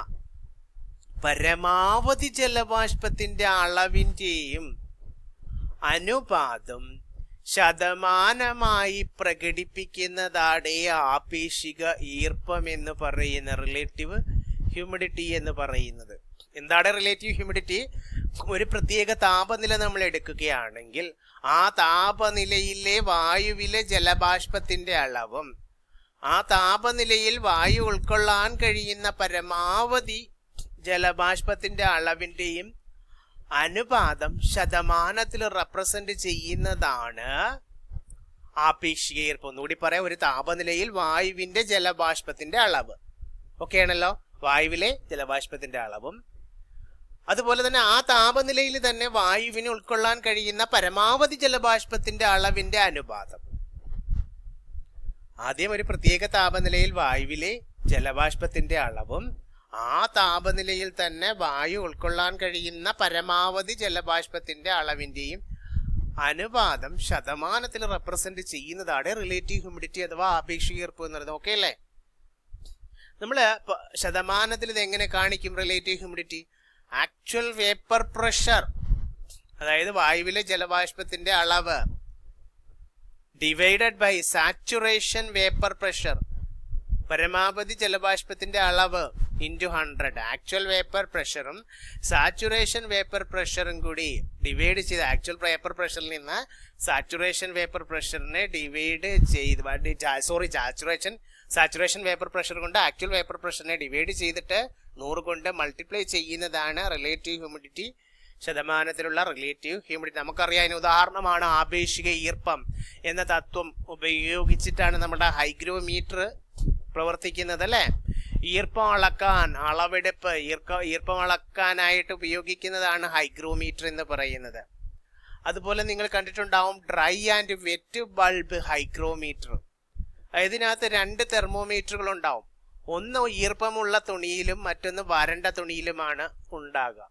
പരമാവധി ജലബാഷ്പത്തിന്റെ അളവിന്റെയും അനുപാതം ശതമാനമായി പ്രകടിപ്പിക്കുന്നതാണ് ആപേക്ഷിക ഈർപ്പം എന്ന് പറയുന്ന റിലേറ്റീവ് ഹ്യൂമിഡിറ്റി എന്ന് പറയുന്നത്. എന്താണ് റിലേറ്റീവ് ഹ്യൂമിഡിറ്റി ഒരു പ്രത്യേക താപനില നമ്മൾ എടുക്കുകയാണെങ്കിൽ ആ താപനിലയിലെ വായുവിലെ ജലബാഷ്പത്തിന്റെ അളവും ആ താപനിലയിൽ വായു ഉൾക്കൊള്ളാൻ കഴിയുന്ന പരമാവധി ജലബാഷ്പത്തിന്റെ അളവിന്റെയും അനുപാതം ശതമാനത്തിൽ റെപ്രസെന്റ് ചെയ്യുന്നതാണ്. ആപേക്ഷിക ഈർപ്പം ഒന്നുകൂടി പറയാം. ഒരു താപനിലയിൽ വായുവിന്റെ ജലബാഷ്പത്തിന്റെ അളവ്. ആണല്ലോ? വായുവിലെ ജലബാഷ്പത്തിന്റെ അളവും. അതുപോലെ തന്നെ ആ താപനിലയിൽ തന്നെ വായുവിന് ഉൾക്കൊള്ളാൻ കഴിയുന്ന പരമാവധി ജലബാഷ്പത്തിന്റെ അളവിന്റെ അനുപാതം. ആദ്യം ഒരു പ്രത്യേക താപനിലയിൽ വായുവിലെ ജലബാഷ്പത്തിന്റെ അളവും ആ താപനിലയിൽ തന്നെ വായു ഉൾക്കൊള്ളാൻ കഴിയുന്ന പരമാവധി ജലബാഷ്പത്തിന്റെ അളവിന്റെയും അനുപാതം ശതമാനത്തിൽ റെപ്രസെന്റ് ചെയ്യുന്നതാണ് റിലേറ്റീവ് ഹ്യൂമിഡിറ്റി അഥവാ ആപേക്ഷിക ഈർപ്പം എന്നുള്ളത് ഓക്കെ അല്ലേ? നമ്മൾ ശതമാനത്തിൽ ഇത് എങ്ങനെ കാണിക്കും relative humidity actual vapour pressure അതായത് വായുവിലെ ജലബാഷ്പത്തിന്റെ അളവ് divided by saturation vapour pressure പരമാവധി ജലബാഷ്പത്തിന്റെ അളവ് ഇന്റു ഹൺഡ്രഡ് ആക്ച്വൽ വേപ്പർ പ്രഷറും സാച്ചുറേഷൻ വേപ്പർ പ്രഷറും കൂടി ഡിവൈഡ് ചെയ്ത് ആക്ച്വൽ വേപ്പർ പ്രഷറിൽ നിന്ന് സാച്ചുറേഷൻ വേപ്പർ പ്രഷറിനെ ഡിവൈഡ് ചെയ്ത് sorry saturation saturation vapour pressure കൊണ്ട് ആക്ച്വൽ വേപ്പർ പ്രഷറിനെ ഡിവൈഡ് ചെയ്തിട്ട് നൂറ് കൊണ്ട് മൾട്ടിപ്ലൈ ചെയ്യുന്നതാണ് റിലേറ്റീവ് ഹ്യൂമിഡിറ്റി ശതമാനത്തിലുള്ള റിലേറ്റീവ് ഹ്യൂമിഡിറ്റി നമുക്കറിയാം അതിന് ഉദാഹരണമാണ് ആപേക്ഷിക ഈർപ്പം എന്ന തത്വം ഉപയോഗിച്ചിട്ടാണ് നമ്മുടെ ഹൈഗ്രോമീറ്റർ പ്രവർത്തിക്കുന്നത് അല്ലേ? ഈർപ്പം അളക്കാൻ അളവെടുപ്പ് ഈർക്ക ഈർപ്പം അളക്കാനായിട്ട് ഉപയോഗിക്കുന്നതാണ് ഹൈഗ്രോമീറ്റർ എന്ന് പറയുന്നത്. അതുപോലെ നിങ്ങൾ കണ്ടിട്ടുണ്ടാവും dry and wet bulb hygrometer. ഇതിനകത്ത് രണ്ട് തെർമോമീറ്ററുകൾ ഉണ്ടാവും ഒന്ന് ഈർപ്പമുള്ള തുണിയിലും മറ്റൊന്ന് വരണ്ട തുണിയിലുമാണ് ഉണ്ടാകുക.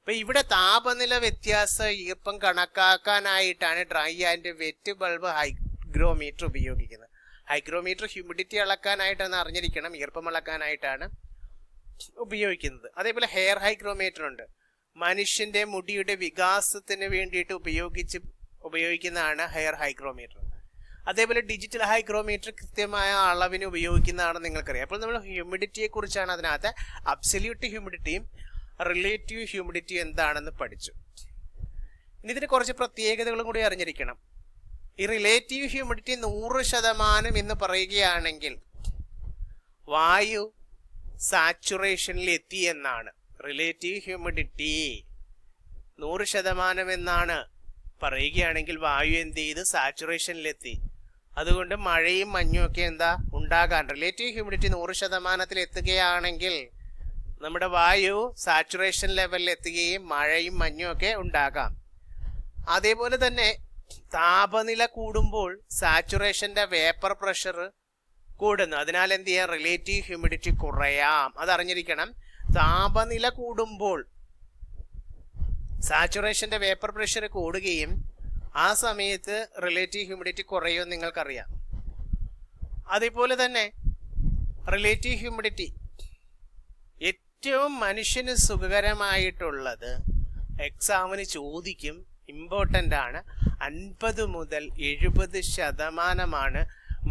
അപ്പൊ ഇവിടെ താപനില വ്യത്യാസം ഈർപ്പം കണക്കാക്കാനായിട്ടാണ് dry and wet bulb hygrometer ഉപയോഗിക്കുന്നത്. ഹൈഗ്രോമീറ്റർ ഹ്യൂമിഡിറ്റി അളക്കാനായിട്ടാണ് അറിഞ്ഞിരിക്കണം ഈർപ്പം അളക്കാനായിട്ടാണ് ഉപയോഗിക്കുന്നത്. അതേപോലെ ഹെയർ ഹൈഗ്രോമീറ്റർ ഉണ്ട്. മനുഷ്യന്റെ മുടിയുടെ വികാസത്തിന് വേണ്ടിയിട്ട് ഉപയോഗിച്ച് ഉപയോഗിക്കുന്നതാണ് ഹെയർ ഹൈഗ്രോമീറ്റർ. അതേപോലെ ഡിജിറ്റൽ ഹൈഗ്രോമീറ്റർ കൃത്യമായ അളവിന് ഉപയോഗിക്കുന്നതാണെന്ന് നിങ്ങൾക്കറിയാം. അപ്പോൾ നമ്മൾ ഹ്യൂമിഡിറ്റിയെ കുറിച്ചാണ് അതിനകത്ത് അബ്സല്യൂട്ട് ഹ്യൂമിഡിറ്റിയും റിലേറ്റീവ് ഹ്യൂമിഡിറ്റി എന്താണെന്ന് പഠിച്ചു. ഇനി ഇതിന് കുറച്ച് പ്രത്യേകതകളും കൂടി അറിഞ്ഞിരിക്കണം. ഈ റിലേറ്റീവ് ഹ്യൂമിഡിറ്റി നൂറ് ശതമാനം എന്ന് പറയുകയാണെങ്കിൽ വായു സാച്ചുറേഷനിൽ എത്തി എന്നാണ്. റിലേറ്റീവ് ഹ്യൂമിഡിറ്റി നൂറ് ശതമാനം എന്നാണ് പറയുകയാണെങ്കിൽ വായു എന്ത് ചെയ്ത്? സാച്ചുറേഷനിലെത്തി അതുകൊണ്ട് മഴയും മഞ്ഞും ഒക്കെ എന്താ? ഉണ്ടാകാൻ. റിലേറ്റീവ് ഹ്യൂമിഡിറ്റി നൂറ് ശതമാനത്തിൽ എത്തുകയാണെങ്കിൽ നമ്മുടെ വായു സാച്ചുറേഷൻ ലെവലിൽ എത്തുകയും മഴയും മഞ്ഞും ഒക്കെ ഉണ്ടാകാം. അതേപോലെ തന്നെ താപനില കൂടുമ്പോൾ സാച്ചുറേഷന്റെ വേപ്പർ പ്രഷർ കൂടുന്നു. അതിനാൽ എന്ത് ചെയ്യാം? റിലേറ്റീവ് ഹ്യൂമിഡിറ്റി കുറയാം. അതറിഞ്ഞിരിക്കണം. താപനില കൂടുമ്പോൾ സാച്ചുറേഷന്റെ വേപ്പർ പ്രഷർ കൂടുകയും ആ സമയത്ത് റിലേറ്റീവ് ഹ്യൂമിഡിറ്റി കുറയുമെന്ന് നിങ്ങൾക്കറിയാം. അതേപോലെ തന്നെ റിലേറ്റീവ് ഹ്യൂമിഡിറ്റി ഏറ്റവും മനുഷ്യന് സുഖകരമായിട്ടുള്ളത് എക്സാമിന് ചോദിക്കും ഇമ്പോർട്ടന്റ് ആണ്. അൻപത് മുതൽ എഴുപത് ശതമാനമാണ്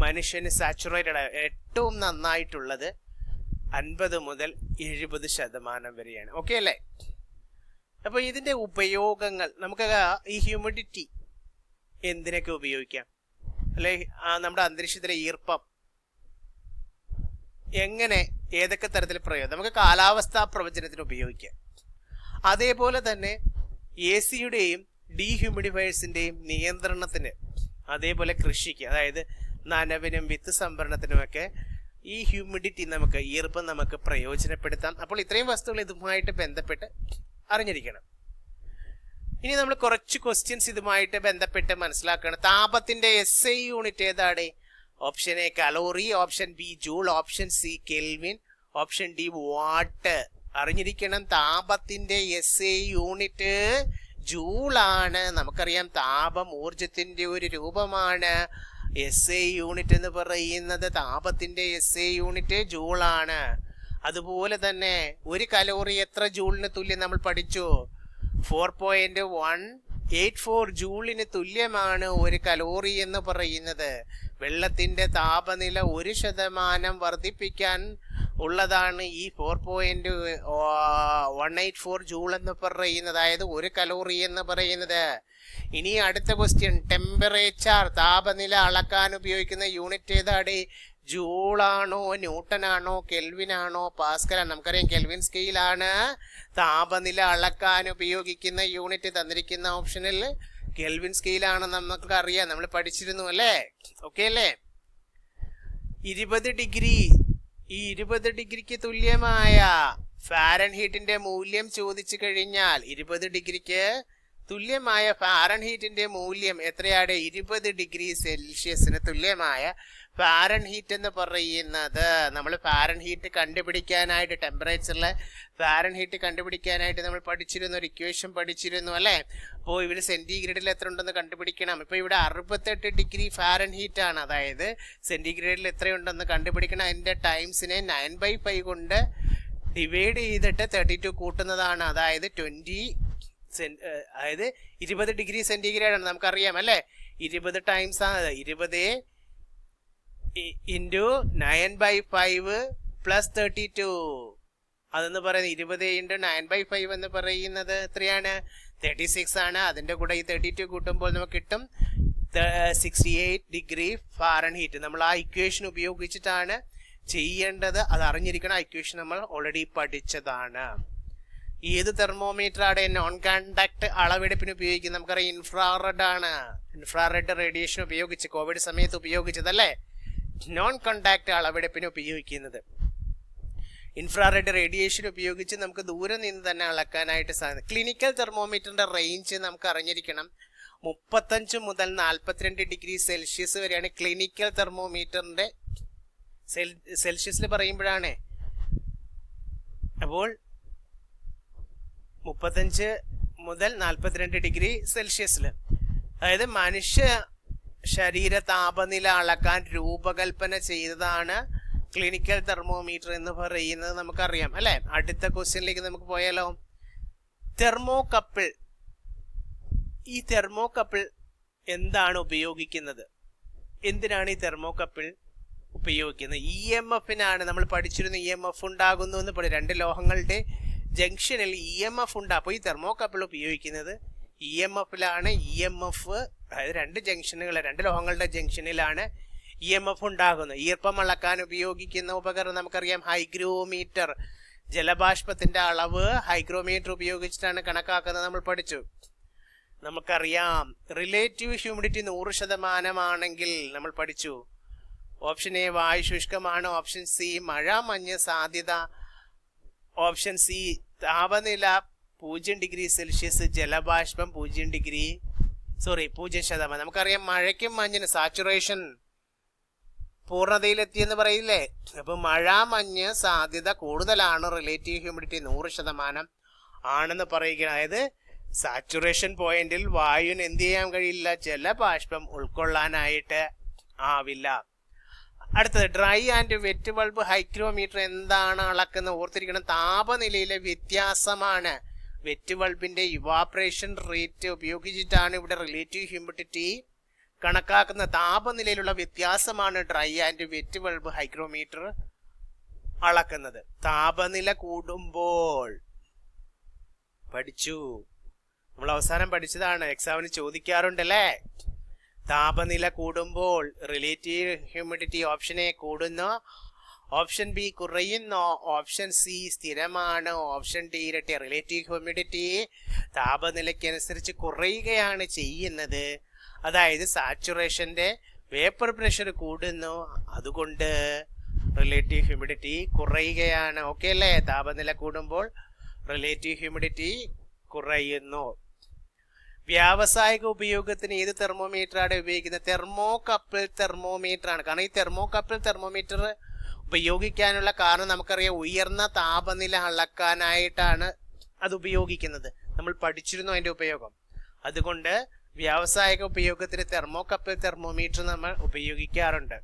മനുഷ്യന് സാച്ചുറേറ്റഡ് ഏറ്റവും നന്നായിട്ടുള്ളത് അൻപത് മുതൽ എഴുപത് ശതമാനം വരെയാണ്. ഓക്കെ അല്ലേ? അപ്പോൾ ഇതിന്റെ ഉപയോഗങ്ങൾ നമുക്ക് ഈ ഹ്യൂമിഡിറ്റി എന്തിനൊക്കെ ഉപയോഗിക്കാം? അല്ലെ നമ്മുടെ അന്തരീക്ഷത്തിലെ ഈർപ്പം എങ്ങനെ ഏതൊക്കെ തരത്തിൽ പ്രയോഗം നമുക്ക് കാലാവസ്ഥാ പ്രവചനത്തിന് ഉപയോഗിക്കാം. അതേപോലെ തന്നെ എ സിയുടെയും ഡീഹ്യൂമിഡിഫയേഴ്സിന്റെയും നിയന്ത്രണത്തിന് അതേപോലെ കൃഷിക്ക് അതായത് നനവിനും വിത്ത് സംഭരണത്തിനുമൊക്കെ ഈ ഹ്യൂമിഡിറ്റി നമുക്ക് ഈർപ്പം നമുക്ക് പ്രയോജനപ്പെടുത്താം അപ്പോൾ ഇത്രയും വസ്തുക്കൾ ഇതുമായിട്ട് ബന്ധപ്പെട്ട് അറിഞ്ഞിരിക്കണം. ഇനി നമ്മൾ കുറച്ച് ക്വസ്റ്റ്യൻസ് ഇതുമായിട്ട് ബന്ധപ്പെട്ട് മനസ്സിലാക്കണം. താപത്തിന്റെ എസ് ഐ യൂണിറ്റ് ഏതാണ്? Option A calorie option B joule option C Kelvin option D watt അറിഞ്ഞിരിക്കണം താപത്തിന്റെ എസ് ഐ യൂണിറ്റ് ജൂളാണ്. നമുക്കറിയാം താപം ഊർജത്തിന്റെ ഒരു രൂപമാണ്. എസ് എ യൂണിറ്റ് എന്ന് പറയുന്നത് താപത്തിന്റെ എസ് എ യൂണിറ്റ് ജൂളാണ്. അതുപോലെ തന്നെ ഒരു കലോറി എത്ര ജൂളിന് തുല്യം നമ്മൾ പഠിച്ചു? Four point one eight four ജൂളിന് തുല്യമാണ് ഒരു കലോറി എന്ന് പറയുന്നത്. വെള്ളത്തിന്റെ താപനില ഒരു ശതമാനം വർദ്ധിപ്പിക്കാൻ ഉള്ളതാണ് ഈ four point one eight four joule എന്ന് പറയുന്നത്. അതായത് ഒരു കലോറി എന്ന് പറയുന്നത്. ഇനി അടുത്ത ക്വസ്റ്റ്യൻ ടെമ്പറേച്ചർ താപനില അളക്കാൻ ഉപയോഗിക്കുന്ന യൂണിറ്റ് ഏതാണ്? ജൂളാണോ ന്യൂട്ടനാണോ കെൽവിനാണോ പാസ്കലാണ് നമുക്കറിയാം കെൽവിൻ സ്കെയിലാണ് താപനില അളക്കാൻ ഉപയോഗിക്കുന്ന യൂണിറ്റ് തന്നിരിക്കുന്ന ഓപ്ഷനിൽ കെൽവിൻ സ്കെയിലാണെന്ന് നമുക്ക് അറിയാം നമ്മൾ പഠിച്ചിരുന്നു അല്ലേ? ഓക്കെ അല്ലേ? ഇരുപത് ഡിഗ്രി ഈ ഇരുപത് ഡിഗ്രിക്ക് തുല്യമായ ഫാരൻഹീറ്റിന്റെ മൂല്യം ചോദിച്ചു കഴിഞ്ഞാൽ ഇരുപത് ഡിഗ്രിക്ക് തുല്യമായ ഫാരൻ ഹീറ്റിന്റെ മൂല്യം എത്രയാണ്? ഇരുപത് ഡിഗ്രി സെൽഷ്യസിന് തുല്യമായ ഫാരൻഹീറ്റ് എന്ന് പറയുന്നത് നമ്മൾ ഫാരൻഹീറ്റ് കണ്ടുപിടിക്കാനായിട്ട് ടെമ്പറേച്ചറിലെ ഫാരൻഹീറ്റ് കണ്ടുപിടിക്കാനായിട്ട് നമ്മൾ പഠിച്ചിരുന്നു ഒരു ഇക്വേഷൻ പഠിച്ചിരുന്നു അല്ലേ? അപ്പോൾ ഇവിടെ സെന്റിഗ്രേഡിൽ എത്ര ഉണ്ടെന്ന് കണ്ടുപിടിക്കണം. ഇപ്പോൾ ഇവിടെ അറുപത്തെട്ട് ഡിഗ്രി ഫാരൻഹീറ്റ് ആണ്. അതായത് സെന്റിഗ്രേഡിൽ എത്രയുണ്ടെന്ന് കണ്ടുപിടിക്കണം. അതിന്റെ ടൈംസിനെ നയൻ ബൈ ഫൈവ് കൊണ്ട് ഡിവൈഡ് ചെയ്തിട്ട് തേർട്ടി ടു കൂട്ടുന്നതാണ്. അതായത് ട്വന്റി അതായത് ഇരുപത് ഡിഗ്രി സെന്റിഗ്രേഡ് ആണ് നമുക്കറിയാം അല്ലേ? ഇരുപത് ടൈംസ് ആണ് ഇരുപത് into nine by five plus thirty two അതെന്ന് പറയുന്നത് ഇരുപത് ഇന്റു നയൻ ബൈ ഫൈവ് എന്ന് പറയുന്നത് എത്രയാണ്? തേർട്ടി സിക്സ് ആണ്. അതിന്റെ കൂടെ ഈ തേർട്ടി ടു കൂട്ടുമ്പോൾ നമുക്ക് കിട്ടും sixty eight degree Fahrenheit നമ്മൾ ആ ഇക്വേഷൻ ഉപയോഗിച്ചിട്ടാണ് ചെയ്യേണ്ടത്. അത് അറിഞ്ഞിരിക്കണം ആ ഇക്വേഷൻ നമ്മൾ ഓൾറെഡി പഠിച്ചതാണ്. ഏത് തെർമോമീറ്റർ ആണ് നോൺ കണ്ടക്ട് അളവെടുപ്പിന് ഉപയോഗിക്കുന്നത്? നമുക്കറിയാം ഇൻഫ്രാറെഡ് ആണ്. ഇൻഫ്രാറെഡ് റേഡിയേഷൻ ഉപയോഗിച്ച് കോവിഡ് സമയത്ത് ഉപയോഗിച്ചതല്ലേ? നോൺ കോണ്ടാക്ട് അളവെടുപ്പിന് ഉപയോഗിക്കുന്നത്. ഇൻഫ്രാറെഡ് റേഡിയേഷൻ ഉപയോഗിച്ച് നമുക്ക് ദൂരെ നിന്ന് തന്നെ അളക്കാനായിട്ട് സാധിക്കും. ക്ലിനിക്കൽ തെർമോമീറ്ററിന്റെ റേഞ്ച് നമുക്ക് അറിഞ്ഞിരിക്കണം. മുപ്പത്തഞ്ച് മുതൽ നാൽപ്പത്തിരണ്ട് ഡിഗ്രി സെൽഷ്യസ് വരെയാണ് ക്ലിനിക്കൽ തെർമോമീറ്ററിന്റെ സെൽ സെൽഷ്യസിൽ പറയുമ്പോഴാണ്. അപ്പോൾ മുപ്പത്തഞ്ച് മുതൽ നാൽപ്പത്തിരണ്ട് ഡിഗ്രി സെൽഷ്യസിൽ. അതായത് മനുഷ്യ ശരീര താപനില അളക്കാൻ രൂപകൽപ്പന ചെയ്തതാണ് ക്ലിനിക്കൽ തെർമോമീറ്റർ എന്ന് പറയുന്നത് നമുക്കറിയാം അല്ലെ? അടുത്ത ക്വസ്റ്റ്യനിലേക്ക് നമുക്ക് പോയാലോ? തെർമോ കപ്പിൾ ഈ തെർമോ കപ്പിൾ എന്താണ് ഉപയോഗിക്കുന്നത്? എന്തിനാണ് ഈ തെർമോ കപ്പിൾ ഉപയോഗിക്കുന്നത് ഇ എം എഫിനാണ് നമ്മൾ പഠിച്ചിരുന്ന ഇ എം എഫ് ഉണ്ടാകുന്നു എന്ന് പറയും. രണ്ട് ലോഹങ്ങളുടെ ജംഗ്ഷനിൽ ഇ എം എഫ് ഉണ്ട്. അപ്പോൾ ഈ തെർമോ കപ്പിൾ ഉപയോഗിക്കുന്നത് ഇ എം എഫിലാണ് ഇ എം എഫ് അതായത് രണ്ട് ജംഗ്ഷനുകൾ രണ്ട് ലോഹങ്ങളുടെ ജംഗ്ഷനിലാണ് ഇ എം എഫ് ഉണ്ടാകുന്നത്. ഈർപ്പം അളക്കാൻ ഉപയോഗിക്കുന്ന ഉപകരണം നമുക്കറിയാം ഹൈഗ്രോമീറ്റർ. ജലബാഷ്പത്തിന്റെ അളവ് ഹൈഗ്രോമീറ്റർ ഉപയോഗിച്ചിട്ടാണ് കണക്കാക്കുന്നത് നമ്മൾ പഠിച്ചു. നമുക്കറിയാം റിലേറ്റീവ് ഹ്യൂമിഡിറ്റി നൂറ് ശതമാനമാണെങ്കിൽ നമ്മൾ പഠിച്ചു. ഓപ്ഷൻ എ വായു ശുഷ്കമാണ് ഓപ്ഷൻ സി മഴ മഞ്ഞ് സാധ്യത ഓപ്ഷൻ സി താപനില പൂജ്യം ഡിഗ്രി സെൽഷ്യസ് ജലബാഷ്പം പൂജ്യം ഡിഗ്രി സോറി പൂജ്യം ശതമാനം. നമുക്കറിയാം മഴയ്ക്കും മഞ്ഞിന് സാച്ചുറേഷൻ പൂർണതയിലെത്തിയെന്ന് പറയില്ലേ? അപ്പൊ മഴ മഞ്ഞ് സാധ്യത കൂടുതലാണ്. റിലേറ്റീവ് ഹ്യൂമിഡിറ്റി നൂറ് ശതമാനം ആണെന്ന് പറയുക അതായത് സാച്ചുറേഷൻ പോയിന്റിൽ വായുവിന് എന്ത് ചെയ്യാൻ കഴിയില്ല? ജലബാഷ്പം ഉൾക്കൊള്ളാനായിട്ട് ആവില്ല. അടുത്തത് dry and wet bulb hygrometer എന്താണ് അളക്കുന്നത്? ഓർത്തിരിക്കണം താപനിലയിലെ വ്യത്യാസമാണ്. വെറ്റ് ബൾബിന്റെ ഇവാപ്രേഷൻ റേറ്റ് ഉപയോഗിച്ചിട്ടാണ് ഇവിടെ റിലേറ്റീവ് ഹ്യൂമിഡിറ്റി കണക്കാക്കുന്ന താപനിലയിലുള്ള വ്യത്യാസമാണ് dry and wet bulb hygrometer അളക്കുന്നത്. താപനില കൂടുമ്പോൾ പഠിച്ചു. നമ്മൾ അവസാനം പഠിച്ചതാണ്. എക്സാമിന് ചോദിക്കാറുണ്ടല്ലേ? താപനില കൂടുമ്പോൾ റിലേറ്റീവ് ഹ്യൂമിഡിറ്റി ഓപ്ഷൻ എ കൂടുന്നു ഓപ്ഷൻ ബി കുറയുന്നു ഓപ്ഷൻ സി സ്ഥിരമാണ്. ഓപ്ഷൻ ഡി ഇരട്ടി റിലേറ്റീവ് ഹ്യൂമിഡിറ്റി താപനിലയ്ക്കനുസരിച്ച് കുറയുകയാണ് ചെയ്യുന്നത്. അതായത് സാച്ചുറേഷന്റെ വേപ്പർ പ്രഷർ കൂടുന്നു. അതുകൊണ്ട് റിലേറ്റീവ് ഹ്യൂമിഡിറ്റി കുറയുകയാണ്. ഓക്കെ അല്ലേ? താപനില കൂടുമ്പോൾ റിലേറ്റീവ് ഹ്യൂമിഡിറ്റി കുറയുന്നു. വ്യാവസായിക ഉപയോഗത്തിന് ഏത് തെർമോമീറ്റർ ആണ് ഉപയോഗിക്കുന്നത്? തെർമോ കപ്പിൾ തെർമോമീറ്റർ ആണ് കാരണം ഈ തെർമോ കപ്പിൾ തെർമോമീറ്റർ ഉപയോഗിക്കാനുള്ള കാരണം നമുക്കറിയാം ഉയർന്ന താപനില അളക്കാനായിട്ടാണ് അത് ഉപയോഗിക്കുന്നത്. നമ്മൾ പഠിച്ചിരുന്നു അതിന്റെ ഉപയോഗം. അതുകൊണ്ട് വ്യാവസായിക ഉപയോഗത്തിന് തെർമോ കപ്പിൾ തെർമോമീറ്റർ നമ്മൾ ഉപയോഗിക്കാറുണ്ട്.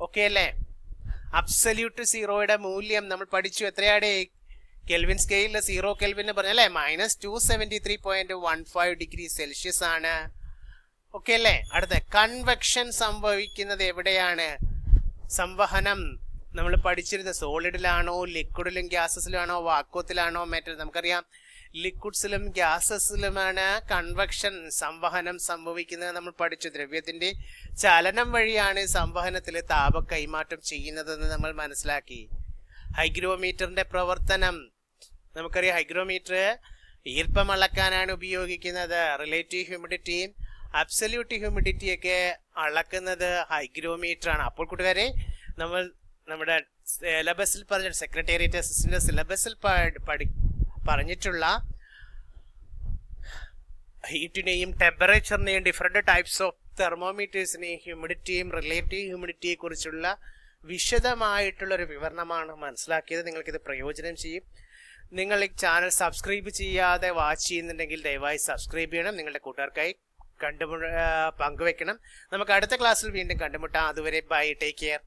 ഓക്കെ അല്ലേ? അബ്സല്യൂട്ട് സീറോയുടെ മൂല്യം നമ്മൾ പഠിച്ചു. എത്രയാണ്? കെൽവിൻ സ്കെയിലിൽ സീറോ കെൽവിൻ പറഞ്ഞ അല്ലേ? Minus two seventy three point one five degree Celsius ആണ്. ഓക്കെ അല്ലേ? അടുത്ത കൺവെക്ഷൻ സംഭവിക്കുന്നത് എവിടെയാണ്? സംവഹനം. നമ്മൾ പഠിച്ചിരുന്ന സോളിഡിലാണോ ലിക്വിഡിലും ഗ്യാസസിലാണോ വാക്വത്തിലാണോ മറ്റേ നമുക്കറിയാം. ലിക്വിഡ്സിലും ഗ്യാസസിലുമാണ് കൺവെക്ഷൻ സംവഹനം സംഭവിക്കുന്നത് നമ്മൾ പഠിച്ചു. ദ്രവ്യത്തിന്റെ ചലനം വഴിയാണ് സംവഹനത്തിൽ താപ കൈമാറ്റം ചെയ്യുന്നതെന്ന് നമ്മൾ മനസ്സിലാക്കി. ഹൈഗ്രോമീറ്ററിന്റെ പ്രവർത്തനം നമുക്കറിയാം ഹൈഗ്രോമീറ്റർ ഈർപ്പം അളക്കാനാണ് ഉപയോഗിക്കുന്നത്. റിലേറ്റീവ് ഹ്യൂമിഡിറ്റിയും അബ്സല്യൂട്ട് ഹ്യൂമിഡിറ്റി ഒക്കെ അളക്കുന്നത് ഹൈഗ്രോമീറ്റർ ആണ്. അപ്പോൾ കൂട്ടുകാരെ നമ്മൾ നമ്മുടെ സിലബസിൽ പറഞ്ഞ സെക്രട്ടേറിയറ്റ് അസിസ്റ്റന്റ് സിലബസിൽ പഠി പറഞ്ഞിട്ടുള്ള ഹീറ്റിനെയും ടെമ്പറേച്ചറിനെയും ഡിഫറെന്റ് ടൈപ്സ് ഓഫ് തെർമോമീറ്റേഴ്സിനെയും ഹ്യൂമിഡിറ്റിയും റിലേറ്റീവ് ഹ്യൂമിഡിറ്റിയെ കുറിച്ചുള്ള വിശദമായിട്ടുള്ള ഒരു വിവരണമാണ് മനസ്സിലാക്കിയത്. നിങ്ങൾക്കിത് പ്രയോജനം ചെയ്യും. നിങ്ങൾ ഈ ചാനൽ സബ്സ്ക്രൈബ് ചെയ്യാതെ വാച്ച് ചെയ്യുന്നുണ്ടെങ്കിൽ ദയവായി സബ്സ്ക്രൈബ് ചെയ്യണം. നിങ്ങളുടെ കൂട്ടുകാർക്കായി കണ്ടുമു പങ്കുവെക്കണം നമുക്ക് അടുത്ത ക്ലാസ്സിൽ വീണ്ടും കണ്ടുമുട്ടാം. അതുവരെ ബൈ ടേക്ക് കെയർ.